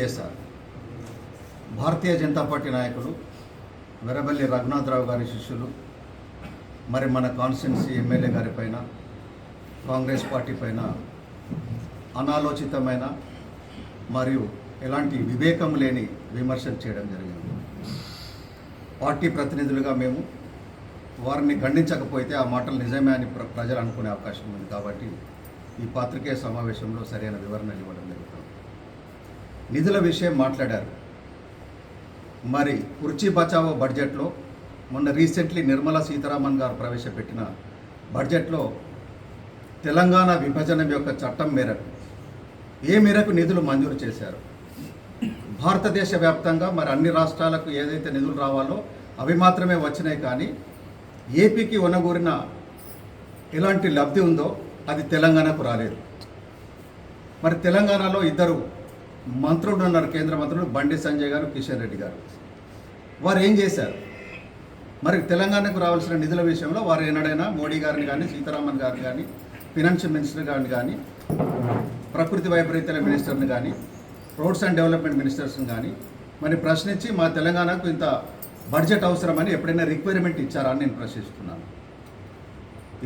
చేశారు. భారతీయ జనతా పార్టీ నాయకులు వెరబల్లి రఘునాథరావు గారి శిష్యులు మరి మన కాన్స్టిట్యున్సీ ఎమ్మెల్యే గారి పైన కాంగ్రెస్ పార్టీ పైన అనాలోచితమైన మరియు ఎలాంటి వివేకం లేని విమర్శలు చేయడం జరిగింది. పార్టీ ప్రతినిధులుగా మేము వారిని ఖండించకపోతే ఆ మాటలు నిజమే అని ప్ర- ప్రజలు అనుకునే అవకాశం ఉంది కాబట్టి ఈ పాత్రికేయ సమావేశంలో సరైన వివరణలు ఇవ్వడం జరుగుతుంది. నిధుల విషయం మాట్లాడారు. మరి కుర్చీ బచావో బడ్జెట్లో మొన్న రీసెంట్లీ నిర్మలా సీతారామన్ గారు ప్రవేశపెట్టిన బడ్జెట్లో తెలంగాణ విభజన యొక్క చట్టం మేరకు ఏ మేరకు నిధులు మంజూరు చేశారు? భారతదేశ వ్యాప్తంగా మరి అన్ని రాష్ట్రాలకు ఏదైతే నిధులు రావాలో అవి మాత్రమే వచ్చినాయి కానీ ఏపీకి ఒనగూరిన ఎలాంటి లబ్ధి ఉందో అది తెలంగాణకు రాలేదు. మరి తెలంగాణలో ఇద్దరు మంత్రుడు ఉన్నారు కేంద్ర మంత్రులు బండి సంజయ్ గారు కిషన్ రెడ్డి గారు. వారు ఏం చేశారు? మరి తెలంగాణకు రావాల్సిన నిధుల విషయంలో వారు ఏనాడైనా మోడీ గారిని కానీ సీతారామన్ గారిని కానీ ఫినాన్షియల్ మినిస్టర్ గారిని కానీ ప్రకృతి వైపరీత్యాల మినిస్టర్ని కానీ రోడ్స్ అండ్ డెవలప్మెంట్ మినిస్టర్స్ని కానీ మరి ప్రశ్నించి మా తెలంగాణకు ఇంత బడ్జెట్ అవసరమని ఎప్పుడైనా రిక్వైర్మెంట్ ఇచ్చారా అని నేను ప్రశ్నిస్తున్నాను.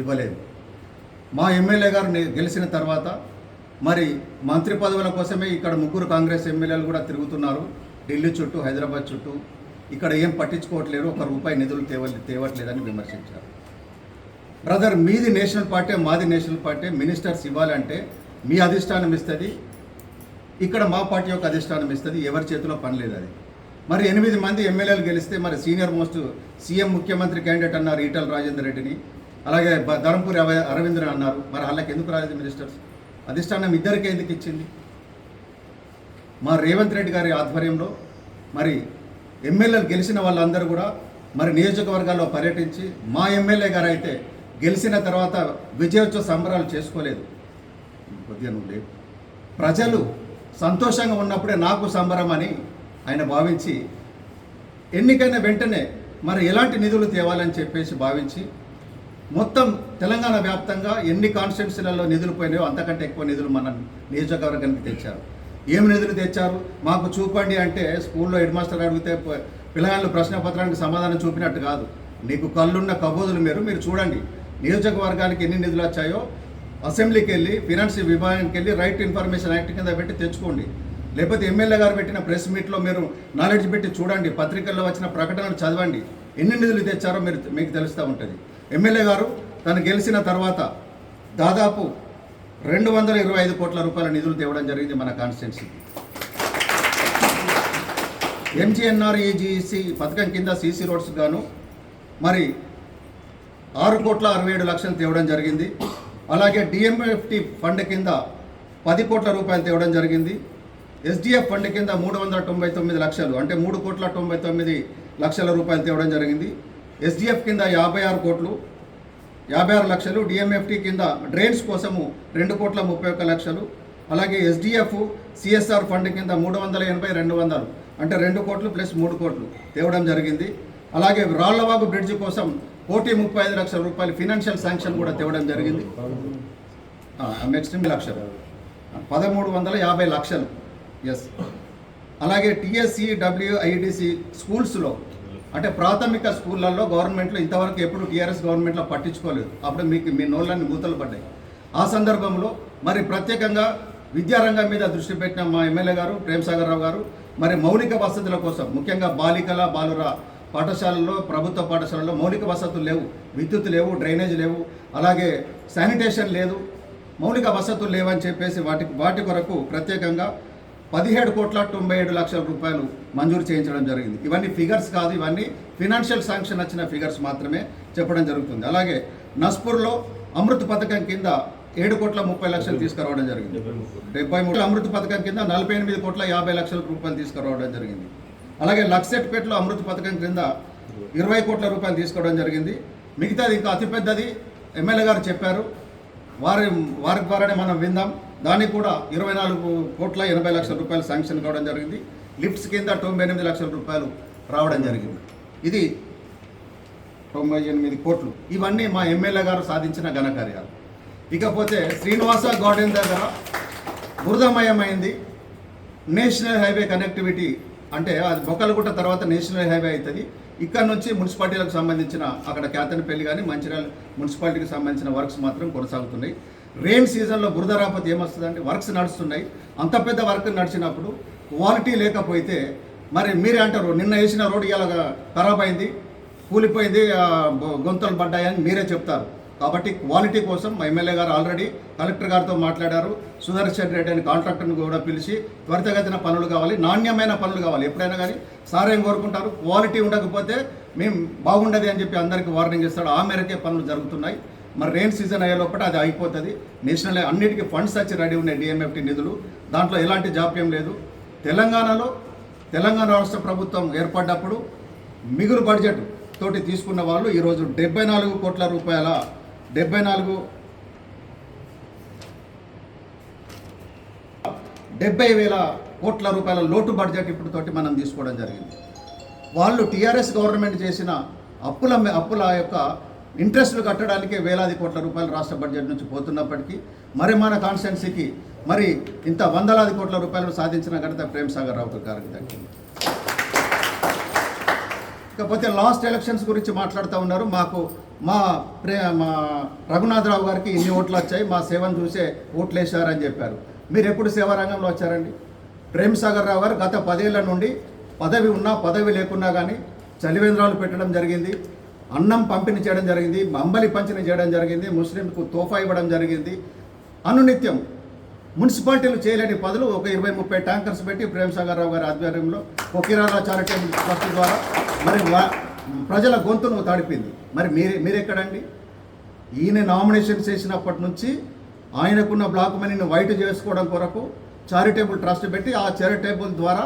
ఇవ్వలేదు. మా ఎమ్మెల్యే గారు గెలిచిన తర్వాత మరి మంత్రి పదవుల కోసమే ఇక్కడ ముగ్గురు కాంగ్రెస్ ఎమ్మెల్యేలు కూడా తిరుగుతున్నారు. ఢిల్లీ చుట్టూ హైదరాబాద్ చుట్టూ. ఇక్కడ ఏం పట్టించుకోవట్లేరు ఒక రూపాయి నిధులు తేవ తేవట్లేదని విమర్శించారు. బ్రదర్ మీది నేషనల్ పార్టీ మాది నేషనల్ పార్టీ మినిస్టర్స్ ఇవ్వాలంటే మీ అధిష్టానం ఇస్తుంది. ఇక్కడ మా పార్టీ యొక్క అధిష్టానం ఇస్తుంది ఎవరి చేతిలో పని లేదు అది. మరి ఎనిమిది మంది ఎమ్మెల్యేలు గెలిస్తే మరి సీనియర్ మోస్ట్ సీఎం ముఖ్యమంత్రి క్యాండిడేట్ అన్నారు ఈటల రాజేందర్ రెడ్డిని. అలాగే ధర్మపూరి ధర్మపురి అవ- అరవింద్ర అన్నారు. మరి వాళ్ళకి ఎందుకు రాలేదు మినిస్టర్స్? అధిష్టానం ఇద్దరికి ఎందుకు ఇచ్చింది? మా రేవంత్ రెడ్డి గారి ఆధ్వర్యంలో మరి ఎమ్మెల్యేలు గెలిచిన వాళ్ళందరూ కూడా మరి నియోజకవర్గాల్లో పర్యటించి మా ఎమ్మెల్యే గారు అయితే గెలిచిన తర్వాత విజయోత్సవ సంబరాలు చేసుకోలేదు. కొద్దిగా నువ్వు లేవు ప్రజలు సంతోషంగా ఉన్నప్పుడే నాకు సంబరం అని ఆయన భావించి ఎన్నికైన వెంటనే మరి ఎలాంటి నిధులు తేవాలని చెప్పేసి భావించి మొత్తం తెలంగాణ వ్యాప్తంగా ఎన్ని కాన్స్టిట్యున్సీలలో నిధులు పోయినాయో అంతకంటే ఎక్కువ నిధులు మన నియోజకవర్గానికి తెచ్చారు. ఏమి నిధులు తెచ్చారు? మాకు చూపండి అంటే స్కూల్లో హెడ్ మాస్టర్ అడిగితే పిల్లగాళ్ళు ప్రశ్న పత్రానికి సమాధానం చూపినట్టు కాదు. నీకు కళ్ళున్న కబోదులు మీరు మీరు చూడండి. నియోజకవర్గానికి ఎన్ని నిధులు వచ్చాయో అసెంబ్లీకి వెళ్ళి ఫినాన్స్ విభాగానికి వెళ్ళి రైట్ ఇన్ఫర్మేషన్ యాక్ట్ కింద పెట్టి తెచ్చుకోండి. లేకపోతే ఎమ్మెల్యే గారు పెట్టిన ప్రెస్ మీట్లో మీరు నాలెడ్జ్ పెట్టి చూడండి. పత్రికల్లో వచ్చిన ప్రకటనలు చదవండి. ఎన్ని నిధులు తెచ్చారో మీరు మీకు తెలుస్తూ ఉంటుంది. ఎమ్మెల్యే గారు తను గెలిచిన తర్వాత దాదాపు రెండు వందల ఇరవై ఐదు కోట్ల రూపాయల నిధులు తేవడం జరిగింది మన కాన్స్టిట్యున్సీకి ఎంజీఎన్ఆర్ఈజీసీ పథకం కింద సీసీ రోడ్స్ గాను మరి ఆరు కోట్ల అరవై ఏడు లక్షలు తేవడం జరిగింది. అలాగే డిఎంఎఫ్టి ఫండ్ కింద పది కోట్ల రూపాయలు తేవడం జరిగింది. ఎస్డిఎఫ్ ఫండ్ కింద మూడు వందల తొంభై తొమ్మిది లక్షలు అంటే మూడు కోట్ల తొంభై తొమ్మిది లక్షల రూపాయలు తేవడం జరిగింది. ఎస్డిఎఫ్ కింద యాభై ఆరు కోట్లు యాభై ఆరు లక్షలు డిఎంఎఫ్టీ కింద డ్రైన్స్ కోసము రెండు కోట్ల ముప్పై ఒక్క లక్షలు అలాగే ఎస్డిఎఫ్ సిఎస్ఆర్ ఫండ్ కింద మూడు వందల ఎనభై రెండు వందలు అంటే రెండు కోట్లు ప్లస్ మూడు కోట్లు తేవడం జరిగింది. అలాగే రాళ్ళవాగు బ్రిడ్జ్ కోసం కోటి ముప్పై ఐదు లక్షల రూపాయలు ఫినాన్షియల్ శాంక్షన్ కూడా తేవడం జరిగింది. నెక్స్ట్ లక్షలు. పదమూడు వందల యాభై లక్షలు. ఎస్ అలాగే టిఎస్సి డబ్ల్యూఐడిసి స్కూల్స్లో అంటే ప్రాథమిక స్కూళ్ళల్లో గవర్నమెంట్లో ఇంతవరకు ఎప్పుడు టీఆర్ఎస్ గవర్నమెంట్లో పట్టించుకోలేదు. అప్పుడు మీకు మీ నోళ్ళని మూతలు పడ్డాయి. ఆ సందర్భంలో మరి ప్రత్యేకంగా విద్యారంగం మీద దృష్టి పెట్టిన మా ఎమ్మెల్యే గారు ప్రేమసాగర్ రావు గారు మరి మౌలిక వసతుల కోసం ముఖ్యంగా బాలికల బాలుర పాఠశాలల్లో ప్రభుత్వ పాఠశాలల్లో మౌలిక వసతులు లేవు. విద్యుత్ లేవు డ్రైనేజ్ లేవు అలాగే శానిటేషన్ లేదు. మౌలిక వసతులు లేవని చెప్పేసి వాటి వాటి కొరకు ప్రత్యేకంగా పదిహేడు కోట్ల తొంభై ఏడు లక్షల రూపాయలు మంజూరు చేయించడం జరిగింది. ఇవన్నీ ఫిగర్స్ కాదు ఇవన్నీ ఫినాన్షియల్ శాంక్షన్ వచ్చిన ఫిగర్స్ మాత్రమే చెప్పడం జరుగుతుంది. అలాగే నస్పూర్లో అమృత్ పథకం కింద ఏడు కోట్ల ముప్పై లక్షలు తీసుకురావడం జరిగింది. డెబ్బై మూడు అమృత్ పథకం కింద నలభై ఎనిమిది కోట్ల యాభై లక్షల రూపాయలు తీసుకురావడం జరిగింది. అలాగే లక్సెట్పేటలో అమృత్ పథకం కింద ఇరవై కోట్ల రూపాయలు తీసుకోవడం జరిగింది. మిగతాది ఇంకా అతిపెద్దది ఎమ్మెల్యే గారు చెప్పారు. వారి వారి ద్వారానే మనం విందాం. దానికి కూడా ఇరవై నాలుగు కోట్ల ఎనభై లక్షల రూపాయలు శాంక్షన్ కావడం జరిగింది. లిఫ్ట్స్ కింద తొంభై ఎనిమిది లక్షల రూపాయలు రావడం జరిగింది. ఇది తొంభై ఎనిమిది కోట్లు. ఇవన్నీ మా ఎమ్మెల్యే గారు సాధించిన ఘనకార్యాలు ఇకపోతే శ్రీనివాస గార్డెన్ దగ్గర బురదమయమైంది నేషనల్ హైవే కనెక్టివిటీ అంటే అది బొక్కలగుట్ట తర్వాత నేషనల్ హైవే అవుతుంది. ఇక్కడ నుంచి మున్సిపాలిటీలకు సంబంధించిన అక్కడ కేతనపల్లి కానీ మంచిర్యాల మున్సిపాలిటీకి సంబంధించిన వర్క్స్ మాత్రం కొనసాగుతున్నాయి. రెయిన్ సీజన్లో బురద రాపతి ఏమొస్తుందంటే వర్క్స్ నడుస్తున్నాయి. అంత పెద్ద వర్క్ నడిచినప్పుడు క్వాలిటీ లేకపోతే మరి మీరే అంటారు నిన్న వేసిన రోడ్డు ఇలా ఖరాబ్ అయింది కూలిపోయింది గొ- గొంతులు పడ్డాయని మీరే చెప్తారు. కాబట్టి క్వాలిటీ కోసం మా ఎమ్మెల్యే గారు ఆల్రెడీ కలెక్టర్ గారితో మాట్లాడారు. సుదర్శన్ రెడ్డి అని కాంట్రాక్టర్ని కూడా పిలిచి త్వరితగతిన పనులు కావాలి నాణ్యమైన పనులు కావాలి. ఎప్పుడైనా కానీ సార్ ఏం కోరుకుంటారు. క్వాలిటీ ఉండకపోతే మేము బాగుండదు అని చెప్పి అందరికీ వార్నింగ్ ఇస్తాడు ఆ మేరకే పనులు జరుగుతున్నాయి. మరి రెయిన్ సీజన్ అయ్యే లోపల అది అయిపోతుంది. నేషనల్ అన్నిటికీ ఫండ్స్ వచ్చి రెడీ ఉన్నాయి డిఎంఎఫ్టీ నిధులు. దాంట్లో ఎలాంటి జాప్యం లేదు. తెలంగాణలో తెలంగాణ రాష్ట్ర ప్రభుత్వం ఏర్పడ్డప్పుడు మిగులు బడ్జెట్ తోటి తీసుకున్న వాళ్ళు ఈరోజు డెబ్బై నాలుగు కోట్ల రూపాయల డెబ్బై నాలుగు డెబ్బై వేల కోట్ల రూపాయల లోటు బడ్జెట్ ఇప్పుడు తోటి మనం తీసుకోవడం జరిగింది. వాళ్ళు టీఆర్ఎస్ గవర్నమెంట్ చేసిన అప్పుల అప్పుల యొక్క ఇంట్రెస్ట్లు కట్టడానికే వేలాది కోట్ల రూపాయలు రాష్ట్ర బడ్జెట్ నుంచి పోతున్నప్పటికీ మరి మన కాన్స్టిట్యున్సీకి మరి ఇంత వందలాది కోట్ల రూపాయలు సాధించిన ఘనత ప్రేమ్ సాగర్ రావు గారికి దక్కింది ఇకపోతే లాస్ట్ ఎలక్షన్స్ గురించి మాట్లాడుతూ ఉన్నారు. మాకు మా ప్రే మా రఘునాథరావు గారికి ఇన్ని ఓట్లు వచ్చాయి మా సేవను చూసే ఓట్లు వేశారని చెప్పారు. మీరు ఎప్పుడు సేవా రంగంలో వచ్చారండి? ప్రేమ్ సాగర్ రావు గారు గత పదేళ్ళ నుండి పదవి ఉన్నా పదవి లేకున్నా కానీ చలివేంద్రాలు పెట్టడం జరిగింది. అన్నం పంపిణీ చేయడం జరిగింది అంబలి పంపిణీ చేయడం జరిగింది ముస్లింకు తోఫా ఇవ్వడం జరిగింది. అనునిత్యం మున్సిపాలిటీలు చేయలేని పదులు ఒక ఇరవై ముప్పై ట్యాంకర్స్ పెట్టి ప్రేమ్ సాగర్రావు గారి ఆధ్వర్యంలో కొకిరాల చారిటబుల్ ట్రస్ట్ ద్వారా మరి ప్రజల గొంతును తడిపింది. మరి మీరే మీరెక్కడండి? ఈయన నామినేషన్ చేసినప్పటి నుంచి ఆయనకున్న బ్లాక్ మనీని వైట్ చేసుకోవడం కొరకు చారిటబుల్ ట్రస్ట్ పెట్టి ఆ చారిటబుల్ ద్వారా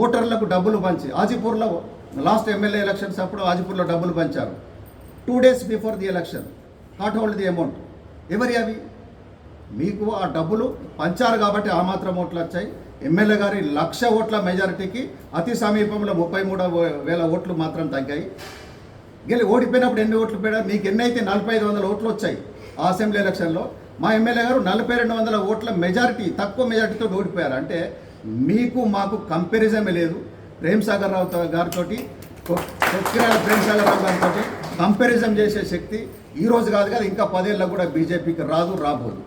ఓటర్లకు డబ్బులు పంచి ఆజీపూర్లో లాస్ట్ ఎమ్మెల్యే ఎలక్షన్స్ అప్పుడు ఆజిపూర్లో డబ్బులు పంచారు. Two days before the election hot hold the amount ఎవరి అవి? మీకు ఆ డబ్బులు పంచారు కాబట్టి ఆ మాత్రం ఓట్లు వచ్చాయి. ఎమ్మెల్యే గారి లక్ష ఓట్ల మెజారిటీకి అతి సమీపంలో ముప్పై మూడు వేల ఓట్లు మాత్రం తగ్గాయి. గెలి ఓడిపోయినప్పుడు ఎన్ని ఓట్లు పోయారు మీకు ఎన్ని అయితే నలభై ఐదు వందల ఓట్లు వచ్చాయి ఆ అసెంబ్లీ ఎలక్షన్లో మా ఎమ్మెల్యే గారు నలభై రెండు వందల ఓట్ల మెజారిటీ తక్కువ మెజారిటీతో ఓడిపోయారు. అంటే మీకు మాకు కంపారిజమే లేదు. ప్రేమ్ సాగర్ రావు గారితో కొక్కిరాల ప్రేమ్ సాగర్ రావు గారితో కంపారిజన్ చేసే శక్తి ఈ రోజు కాదు కదా ఇంకా పదేళ్ళకు కూడా బీజేపీకి రాదు రాబోదు.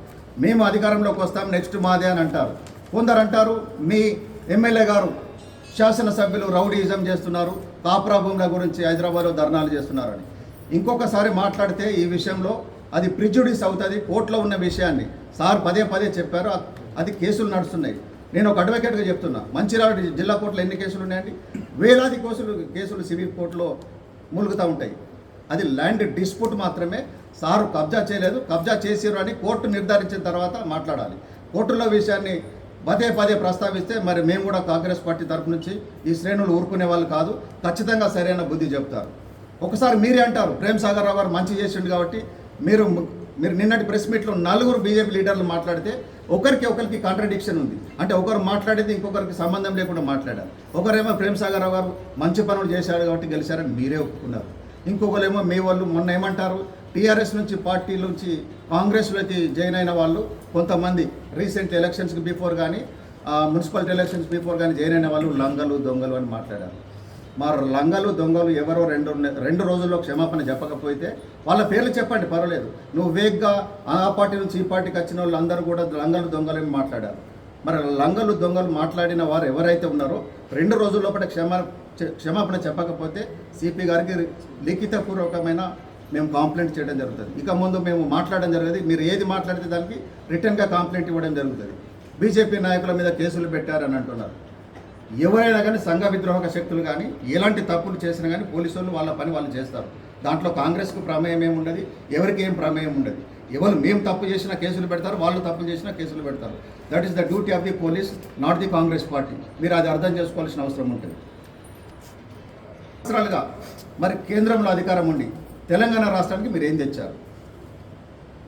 మేము అధికారంలోకి వస్తాం నెక్స్ట్ మాదే అని అంటారు. కొందరు అంటారు మీ ఎమ్మెల్యే గారు శాసనసభ్యులు రౌడీయిజం చేస్తున్నారు కాపురా భూముల గురించి హైదరాబాద్లో ధర్నాలు చేస్తున్నారని. ఇంకొకసారి మాట్లాడితే ఈ విషయంలో అది ప్రిజుడిస్ అవుతుంది కోర్టులో ఉన్న విషయాన్ని. సార్ పదే పదే చెప్పారు అది కేసులు నడుస్తున్నాయి. నేను ఒక అడ్వకేట్గా చెప్తున్నా. మంచిర్యాల జిల్లా కోర్టులో ఎన్ని కేసులు ఉన్నాయండి? వేలాది కేసులు కేసులు సివిల్ కోర్టులో మూలుగుతూ ఉంటాయి. అది ల్యాండ్ డిస్ప్యూట్ మాత్రమే. సారు కబ్జా చేయలేదు. కబ్జా చేసిరు అని కోర్టు నిర్ధారించిన తర్వాత మాట్లాడాలి. కోర్టులో విషయాన్ని పదే పదే ప్రస్తావిస్తే మరి మేము కూడా కాంగ్రెస్ పార్టీ తరపు నుంచి ఈ శ్రేణులు ఊరుకునే వాళ్ళు కాదు. ఖచ్చితంగా సరైన బుద్ధి చెప్తారు. ఒకసారి మీరే అంటారు. ప్రేమ్ సాగర్ రావు గారు మంచి చేసిండు కాబట్టి మీరు మీరు నిన్నటి ప్రెస్ మీట్లో నలుగురు బీజేపీ లీడర్లు మాట్లాడితే ఒకరికి ఒకరికి కాంట్రడిక్షన్ ఉంది. అంటే ఒకరు మాట్లాడేది ఇంకొకరికి సంబంధం లేకుండా మాట్లాడారు. ఒకరేమో ప్రేమ్ సాగర్ గారు మంచి పనులు చేశారు కాబట్టి గెలిచారని మీరే ఒప్పుకున్నారు. ఇంకొకరేమో మీ వాళ్ళు మొన్న ఏమంటారు? టీఆర్ఎస్ నుంచి పార్టీ నుంచి కాంగ్రెస్లోకి జాయిన్ అయిన వాళ్ళు కొంతమంది రీసెంట్ ఎలక్షన్స్కి బిఫోర్ కానీ మున్సిపాలిటీ ఎలక్షన్స్ బిఫోర్ కానీ జాయిన్ అయిన వాళ్ళు లంగలు దొంగలు అని మాట్లాడారు. మరి లంగలు దొంగలు ఎవరో రెండు రెండు రోజుల్లో క్షమాపణ చెప్పకపోతే వాళ్ళ పేర్లు చెప్పండి పర్వాలేదు. నువ్వు వేగ్గా ఆ పార్టీ నుంచి ఈ పార్టీకి వచ్చిన వాళ్ళు అందరూ కూడా లంగలు దొంగలు మాట్లాడారు. మరి లంగలు దొంగలు మాట్లాడిన వారు ఎవరైతే ఉన్నారో రెండు రోజుల లోపల క్షమా క్షమాపణ చెప్పకపోతే సిపి గారికి లిఖితపూర్వకమైన మేము కాంప్లైంట్ చేయడం జరుగుతుంది. ఇక ముందు మేము మాట్లాడడం జరుగుతుంది మీరు ఏది మాట్లాడితే దానికి రిటర్న్గా కాంప్లైంట్ ఇవ్వడం జరుగుతుంది. బీజేపీ నాయకుల మీద కేసులు పెట్టారని అంటున్నారు. ఎవరైనా కానీ సంఘ విద్రోహక శక్తులు కానీ ఎలాంటి తప్పులు చేసినా కానీ పోలీసులు వాళ్ళ పని వాళ్ళు చేస్తారు. దాంట్లో కాంగ్రెస్కు ప్రమేయం ఏముండదు ఉండదు ఎవరికి ఏం ప్రమేయం ఉండదు. ఎవరు మేము తప్పు చేసినా కేసులు పెడతారు వాళ్ళు తప్పు చేసినా కేసులు పెడతారు. That is the duty of the police not the Congress party. మీరు అది అర్థం చేసుకోవాల్సిన అవసరం ఉంటుంది. సంవత్సరాలుగా మరి కేంద్రంలో అధికారం ఉండి తెలంగాణ రాష్ట్రానికి మీరు ఏం తెచ్చారు?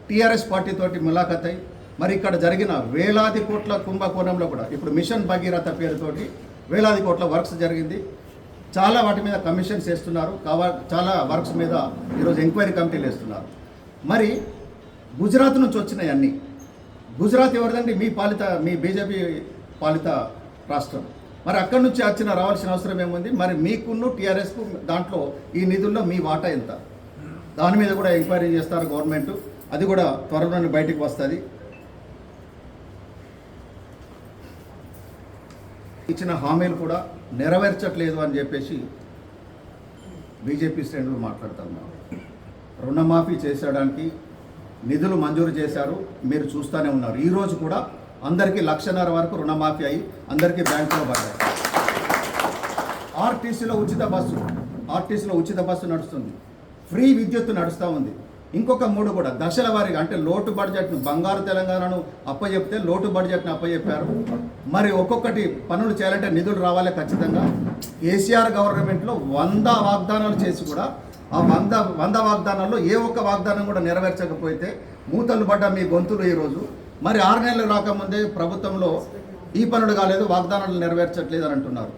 టీఆర్ఎస్ పార్టీతోటి ములాఖత్ అయి మరి ఇక్కడ జరిగిన వేలాది కోట్ల కుంభకోణంలో కూడా ఇప్పుడు మిషన్ భగీరథ పేరుతోటి వేలాది కోట్ల వర్క్స్ జరిగింది. చాలా వాటి మీద కమిషన్స్ వేస్తున్నారు. కావా చాలా వర్క్స్ మీద ఈరోజు ఎంక్వైరీ కమిటీలు వేస్తున్నారు. మరి గుజరాత్ నుంచి వచ్చినాయి అన్నీ. గుజరాత్ ఎవరిదండి? మీ పాలిత మీ బీజేపీ పాలిత రాష్ట్రం. మరి అక్కడి నుంచి వచ్చిన రావాల్సిన అవసరం ఏముంది? మరి మీకున్న టీఆర్ఎస్కు దాంట్లో ఈ నిధుల్లో మీ వాటా ఎంత? దాని మీద కూడా ఎంక్వైరీ చేస్తారు గవర్నమెంట్. అది కూడా త్వరలోనే బయటికి వస్తుంది. ఇచ్చిన హామీలు కూడా నెరవేర్చట్లేదు అని చెప్పేసి బీజేపీ శ్రేణులు మాట్లాడుతున్నారు రుణమాఫీ చేసేయడానికి నిధులు మంజూరు చేశారు. మీరు చూస్తూనే ఉన్నారు. ఈరోజు కూడా అందరికీ లక్షన్నర వరకు రుణమాఫీ అయ్యి అందరికీ బ్యాంకులో పడ్డాయి. ఆర్టీసీలో ఉచిత బస్సు ఆర్టీసీలో ఉచిత బస్సు నడుస్తుంది. ఫ్రీ విద్యుత్ నడుస్తూ ఉంది. ఇంకొక మూడు కూడా. దశల వారీగా అంటే లోటు బడ్జెట్ను బంగారు తెలంగాణను అప్పచెప్తే లోటు బడ్జెట్ను అప్పచెప్పారు మరి ఒక్కొక్కటి పనులు చేయాలంటే నిధులు రావాలి ఖచ్చితంగా. కేసీఆర్ గవర్నమెంట్లో వంద వాగ్దానాలు చేసి కూడా ఆ వంద వంద వాగ్దానాల్లో ఏ ఒక్క వాగ్దానం కూడా నెరవేర్చకపోతే మూతలు పడ్డ మీ గొంతులు ఈరోజు. మరి ఆరు నెలలు రాకముందే ప్రభుత్వంలో ఈ పనులు కాలేదు వాగ్దానాలు నెరవేర్చట్లేదు అని అంటున్నారు.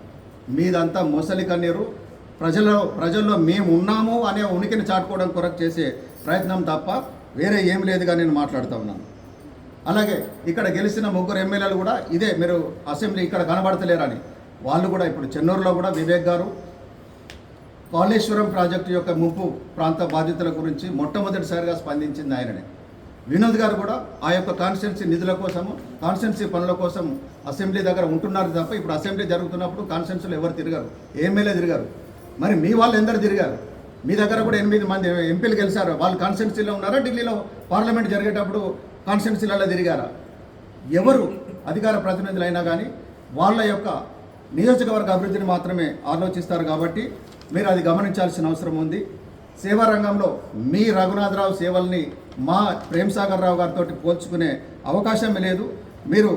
మీదంతా మొసలి కన్నీరు. ప్రజల్లో ప్రజల్లో మేము ఉన్నాము అనే ఉనికిని చాటుకోవడం కొరకు చేసే ప్రయత్నం తప్ప వేరే ఏం లేదుగా నేను మాట్లాడుతూ ఉన్నాను. అలాగే ఇక్కడ గెలిచిన ముగ్గురు ఎమ్మెల్యేలు కూడా ఇదే మీరు అసెంబ్లీ ఇక్కడ కనబడతలేరని వాళ్ళు కూడా ఇప్పుడు చెన్నూరులో కూడా వివేక్ గారు కాళేశ్వరం ప్రాజెక్టు యొక్క ముంపు ప్రాంత బాధితుల గురించి మొట్టమొదటిసారిగా స్పందించింది ఆయననే. వినోద్ గారు కూడా ఆ యొక్క కాన్స్టిట్యున్సీ నిధుల కోసము కాన్స్టిట్యున్సీ పనుల కోసం అసెంబ్లీ దగ్గర ఉంటున్నారు తప్ప ఇప్పుడు అసెంబ్లీ జరుగుతున్నప్పుడు కాన్స్టిట్యున్సీలు ఎవరు తిరిగారు ఎమ్మెల్యే తిరిగారు. మరి మీ వాళ్ళు ఎందరు తిరిగారు? మీ దగ్గర కూడా ఎనిమిది మంది ఎంపీలు గెలిచారు. వాళ్ళు కాన్స్టిట్యున్సీలో ఉన్నారా? ఢిల్లీలో పార్లమెంట్ జరిగేటప్పుడు కాన్స్టిట్యున్సీలలో తిరిగారా? ఎవరు అధికార ప్రతినిధులు అయినా కానీ వాళ్ళ యొక్క నియోజకవర్గ అభివృద్ధిని మాత్రమే ఆలోచిస్తారు కాబట్టి మీరు అది గమనించాల్సిన అవసరం ఉంది. సేవా రంగంలో మీ రఘునాథరావు సేవల్ని మా ప్రేమ్సాగర్ రావు గారితో పోల్చుకునే అవకాశం లేదు. మీరు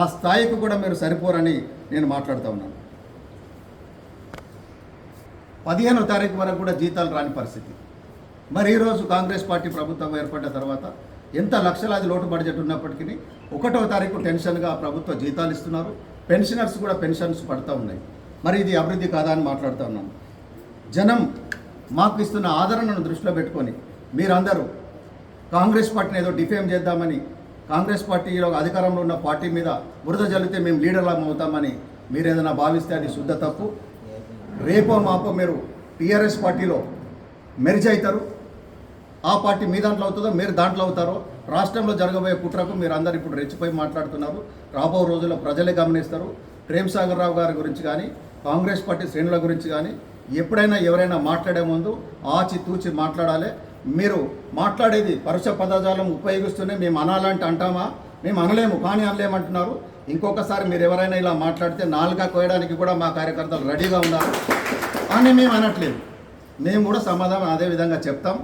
ఆ స్థాయికి కూడా మీరు సరిపోరని నేను మాట్లాడుతూ ఉన్నాను. పదిహేనో తారీఖు వరకు కూడా జీతాలు రాని పరిస్థితి. మరి ఈరోజు కాంగ్రెస్ పార్టీ ప్రభుత్వం ఏర్పడ్డ తర్వాత ఎంత లక్షలాది లోటు బడ్జెట్ ఉన్నప్పటికీ ఒకటో తారీఖు టెన్షన్గా ప్రభుత్వ జీతాలు ఇస్తున్నారు. పెన్షనర్స్ కూడా పెన్షన్స్ పడుతూ ఉన్నాయి. మరి ఇది అభివృద్ధి కాదా అని మాట్లాడుతూ ఉన్నాను జనం మాకు ఇస్తున్న ఆదరణను దృష్టిలో పెట్టుకొని మీరందరూ కాంగ్రెస్ పార్టీని ఏదో డిఫేమ్ చేద్దామని కాంగ్రెస్ పార్టీలో అధికారంలో ఉన్న పార్టీ మీద బురద జల్లితే మేము లీడర్లం అవుతామని మీరు ఏదైనా భావిస్తే అది శుద్ధ తప్పు. రేపో మాపో మీరు టీఆర్ఎస్ పార్టీలో మెరిజ్ అవుతారు. ఆ పార్టీ మీ దాంట్లో అవుతుందో మీరు దాంట్లో అవుతారో రాష్ట్రంలో జరగబోయే కుట్రకు మీరు అందరు ఇప్పుడు రెచ్చిపోయి మాట్లాడుతున్నారు. రాబో రోజుల్లో ప్రజలే గమనిస్తారు. ప్రేమ్ సాగర్ రావు గారి గురించి కానీ కాంగ్రెస్ పార్టీ శ్రేణుల గురించి కానీ ఎప్పుడైనా ఎవరైనా మాట్లాడే ముందు ఆచి తూచి మాట్లాడాలి. మీరు మాట్లాడేది పరుష పదజాలం ఉపయోగిస్తూనే మేము అనాలంటే అంటామా? మేము అనలేము కానీ అనలేమంటున్నారు. ఇంకొకసారి మీరు ఎవరైనా ఇలా మాట్లాడితే నాలుగా కోయడానికి కూడా మా కార్యకర్తలు రెడీగా ఉన్నారు. అని మేము అనట్లేదు. మేము కూడా సమాధానం అదే విధంగా చెప్తాం.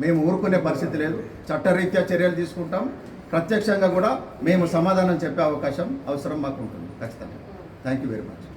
మేము ఊరుకునే పరిస్థితి లేదు. చట్టరీత్యా చర్యలు తీసుకుంటాం. ప్రత్యక్షంగా కూడా మేము సమాధానం చెప్పే అవకాశం అవసరం మాకు ఉంటుంది. ఖచ్చితంగా. Thank you very much